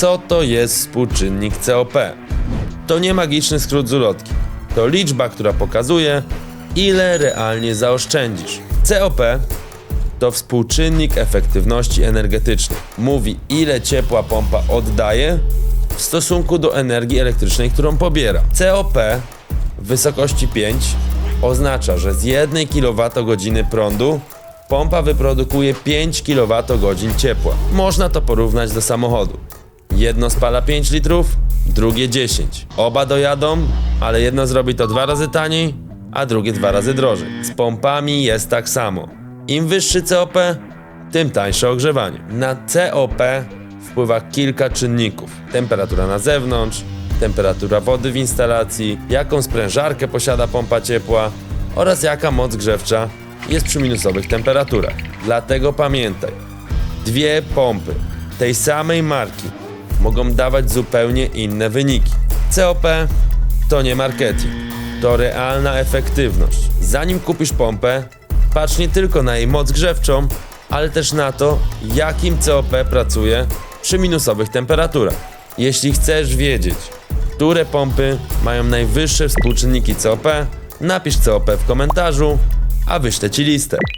Co to jest współczynnik COP? To nie magiczny skrót z ulotki. To liczba, która pokazuje, ile realnie zaoszczędzisz. COP to współczynnik efektywności energetycznej. Mówi, ile ciepła pompa oddaje w stosunku do energii elektrycznej, którą pobiera. COP w wysokości 5 oznacza, że z 1 kWh prądu pompa wyprodukuje 5 kWh ciepła. Można to porównać do samochodu. Jedno spala 5 litrów, drugie 10. Oba dojadą, ale jedno zrobi to dwa razy taniej, a drugie dwa razy drożej. Z pompami jest tak samo. Im wyższy COP, tym tańsze ogrzewanie. Na COP wpływa kilka czynników. Temperatura na zewnątrz, temperatura wody w instalacji, jaką sprężarkę posiada pompa ciepła oraz jaka moc grzewcza jest przy minusowych temperaturach. Dlatego pamiętaj, dwie pompy tej samej marki mogą dawać zupełnie inne wyniki. COP to nie marketing, to realna efektywność. Zanim kupisz pompę, patrz nie tylko na jej moc grzewczą, ale też na to, jakim COP pracuje przy minusowych temperaturach. Jeśli chcesz wiedzieć, które pompy mają najwyższe współczynniki COP, napisz COP w komentarzu, a wyślę Ci listę.